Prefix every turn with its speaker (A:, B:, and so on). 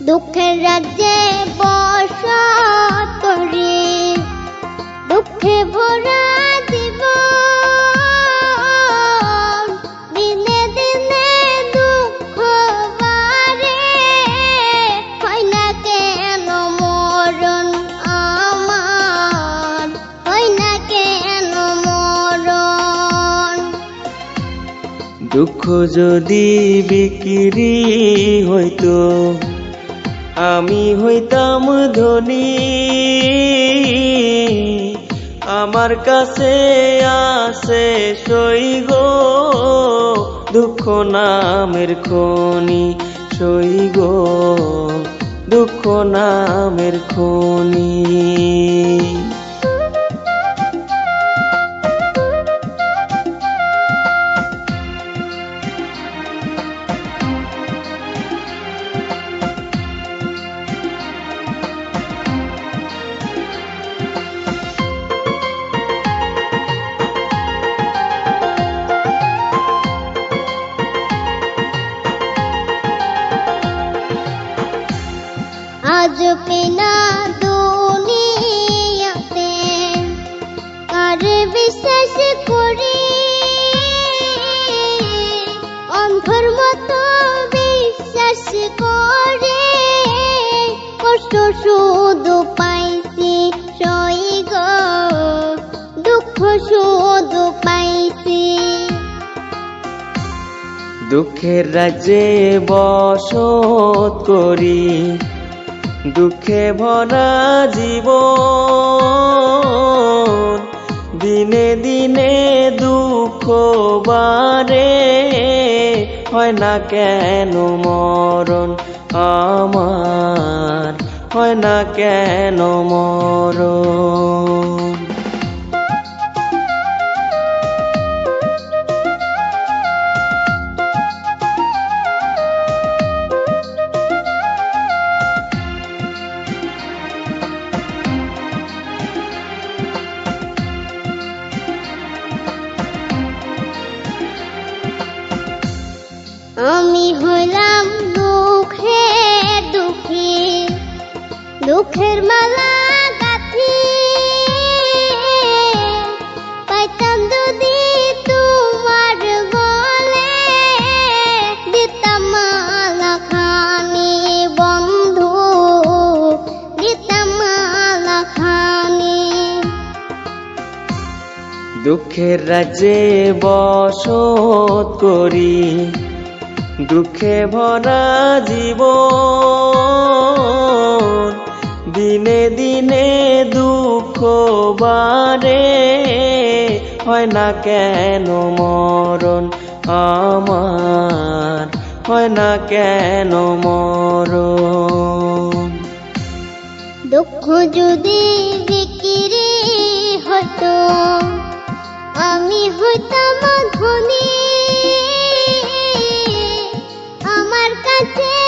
A: দুঃখের রাজ্যে বসত রে দুঃখে ভরা দুঃখ
B: যদি বিক্রি হইতো আমি হইতাম ধনী। আমার কাছে আছে সই গো, দুঃখ নামের খনি, সই গো, দুঃখ নামের খনি।
A: আজ পেনা দুনিয়াতে কার বিশ্বাস করি। অন্ধর মতো বিশ্বাস করে, কষ্ট শুধু পাইছি সই দুঃখ শুধু পাইছি।
B: দুঃখের রাজ্যে বসত করি দুঃখে ভরা জীব দিনে দিনে দুঃখ বারে হয় না কেন মরণ আমার, হয় না কেন মরণ?
A: আমি হইলাম দুঃখে দুঃখী। দুঃখের মালা গাথি। পাইতাম যদি তোমার বলে, দিতাম মালা খানি বন্ধু। দিতাম মালা খানি
B: দুঃখের রাজ্যে বসত করি। দুঃখে ভরা জীব দিনে দিনে দুঃখ বারে হয় না কেন মরণ আমার? হয় না কেন মরণ?
A: দুঃখ যদি বিক্রি হতো, আমি হইতাম ধনী কাছে